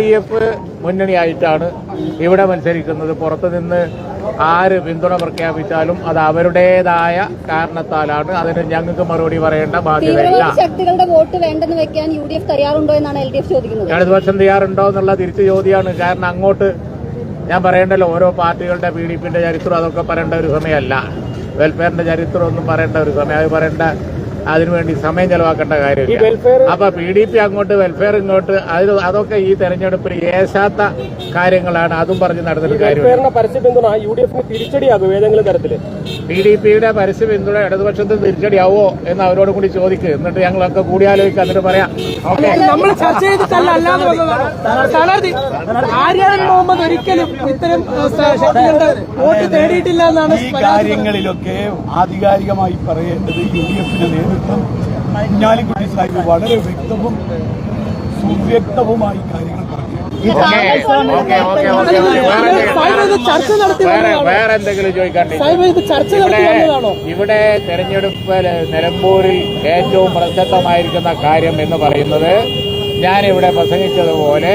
D F മുന്നണിയായിട്ടാണ് ഇവിടെ മത്സരിക്കുന്നത്. പുറത്തു നിന്ന് ആര് പിന്തുണ പ്രഖ്യാപിച്ചാലും അത് അവരുടേതായ കാരണത്താലാണ്. അതിന് ഞങ്ങൾക്ക് മറുപടി പറയേണ്ട ബാധ്യതയില്ല. ശക്തികളുടെ വോട്ട് വേണ്ടെന്ന് വെക്കാൻ യു ഡി എഫ് തയ്യാറുണ്ടോ എന്നാണ് എൽ ഡി എഫ് ചോദിക്കുന്നത്. ഇടതുപക്ഷം തയ്യാറുണ്ടോ എന്നുള്ള തിരിച്ചു ചോദ്യമാണ്. കാരണം അങ്ങോട്ട് ഞാൻ പറയേണ്ടല്ലോ ഓരോ പാർട്ടികളുടെ പി ഡി പിന്റെ ചരിത്രം അതൊക്കെ പറയേണ്ട ഒരു സമയമല്ല. വെൽഫെയറിന്റെ ചരിത്രം ഒന്നും പറയേണ്ട ഒരു സമയം അത് പറയേണ്ട അതിനുവേണ്ടി സമയം ചെലവാക്കേണ്ട കാര്യമില്ല. അപ്പൊ പി ഡി പി അങ്ങോട്ട് വെൽഫെയർ ഇങ്ങോട്ട് അത് അതൊക്കെ ഈ തെരഞ്ഞെടുപ്പിൽ ഏശാത്ത കാര്യങ്ങളാണ് അതും പറഞ്ഞ് നടന്നിട്ട് കാര്യം വെൽഫെയറിന്റെ പരസ്യ പിന്തുണ യു ഡി എഫിന് തിരിച്ചടിയാകും ഏതെങ്കിലും തരത്തിൽ? പി ഡി പിയുടെ പരസ്യ പിന്തുണ ഇടതുപക്ഷത്തിന് തിരിച്ചടിയാവോ എന്ന് അവരോട് കൂടി ചോദിക്കുക എന്നിട്ട് ഞങ്ങളൊക്കെ കൂടിയാലോചിക്കുക എന്നിട്ട് പറയാം. ഓക്കെ. നമ്മൾ ചർച്ച ചെയ്തിട്ടല്ല അല്ലാതെ വന്നതാണ് സ്ഥാനാർത്ഥി ആര്യാൻ മുഹമ്മദ് ഒരിക്കലും ഇത്തരം വോട്ട് തേടിയിട്ടില്ല എന്നാണ് ഈ കാര്യങ്ങളിലൊക്കെ ആധികാരികമായി പറയേണ്ടത് യു ഡി എഫിന്റെ നേതൃത്വം കുഞ്ഞാലിക്കുട്ടി സാഹിബ് വളരെ വ്യക്തവും സുവ്യക്തവുമായി കാര്യങ്ങൾ പറഞ്ഞു. വേറെ എന്തെങ്കിലും ചോദിക്കാണ്ട് ഇവിടെ നടത്തി വന്നതാണോ. ഇവിടെ തെരഞ്ഞെടുപ്പ് നിലമ്പൂരിൽ ഏറ്റവും പ്രസക്തമായിരിക്കുന്ന കാര്യം എന്ന് പറയുന്നത് ഞാനിവിടെ പ്രസംഗിച്ചതുപോലെ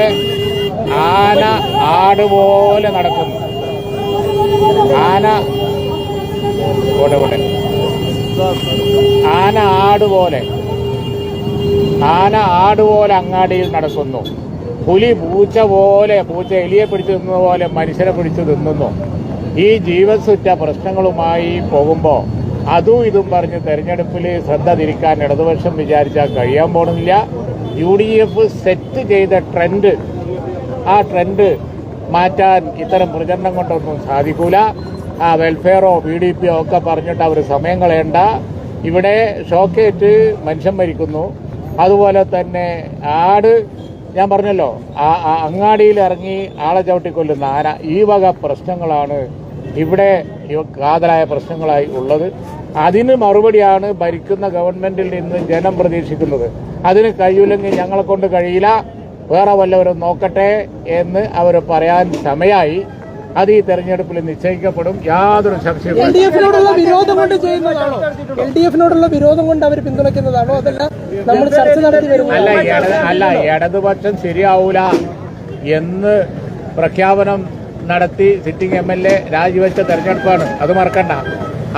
ആന ആടുപോലെ നടക്കുന്നു. ആന ഓടെ ഇവിടെ ആന ആട് പോലെ ആന ആട് പോലെ അങ്ങാടിയിൽ നടക്കുന്നു. പുലി പൂച്ച പോലെ പൂച്ച എലിയെ പിടിച്ചു തിന്നുന്ന പോലെ മനുഷ്യരെ പിടിച്ചു തിന്നുന്നു ഈ ജീവസുറ്റ പ്രശ്നങ്ങളുമായി പോകുമ്പോൾ അതും ഇതും പറഞ്ഞ് തെരഞ്ഞെടുപ്പിൽ ശ്രദ്ധ തിരിക്കാൻ ഇടതുപക്ഷം വിചാരിച്ചാൽ കഴിയാൻ പോണില്ല. യു ഡി എഫ് സെറ്റ് ചെയ്ത ട്രെൻഡ് ആ ട്രെൻഡ് മാറ്റാൻ ഇത്തരം പ്രചരണം കൊണ്ടൊന്നും സാധിക്കൂല. വെൽഫെയറോ പി ഡി പിയോ ഒക്കെ പറഞ്ഞിട്ട് അവർ സമയം കളയണ്ട. ഇവിടെ ഷോക്കേറ്റ് മനുഷ്യൻ മരിക്കുന്നു. അതുപോലെ തന്നെ ആട് ഞാൻ പറഞ്ഞല്ലോ ആ അങ്ങാടിയിൽ ഇറങ്ങി ആളെ ചവിട്ടിക്കൊല്ലുന്ന ആന ഈ വക പ്രശ്നങ്ങളാണ് ഇവിടെ ഇവ- കാതലായ പ്രശ്നങ്ങളായി ഉള്ളത്. അതിന് മറുപടിയാണ് ഭരിക്കുന്ന ഗവൺമെന്റിൽ നിന്ന് ജനം പ്രതീക്ഷിക്കുന്നത്. അതിന് കഴിയില്ലെങ്കിൽ ഞങ്ങളെ കൊണ്ട് കഴിയില്ല വേറെ വല്ലവരും നോക്കട്ടെ എന്ന് അവർ പറയാൻ സമയമായി അത് ഈ തെരഞ്ഞെടുപ്പിൽ നിശ്ചയിക്കപ്പെടും. യാതൊരു എൽ സംശയവും ഡി എഫിനോടുള്ള വിരോധം കൊണ്ട് ചെയ്യുന്നതാണോ? എൽ ഡി എഫിനോടുള്ള വിരോധം കൊണ്ട് അവർ പിന്തുണയ്ക്കുന്നതാണോ? അതല്ല നമ്മൾ ചർച്ച നടത്തി അല്ല വരുന്നത് അല്ല ഇടതുപക്ഷം ശരിയാവൂല എന്ന് പ്രഖ്യാപനം നടത്തി സിറ്റിംഗ് എം എൽ എ രാജിവെച്ച തെരഞ്ഞെടുപ്പാണ്. അത് മറക്കണ്ട.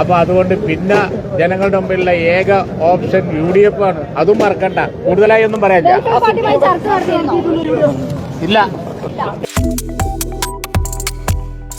അപ്പൊ അതുകൊണ്ട് പിന്നെ ജനങ്ങളുടെ മുമ്പിലുള്ള ഏക ഓപ്ഷൻ യു ഡി എഫ് ആണ്. അതും മറക്കണ്ട. കൂടുതലായി ഒന്നും പറയാനില്ല ഇല്ല.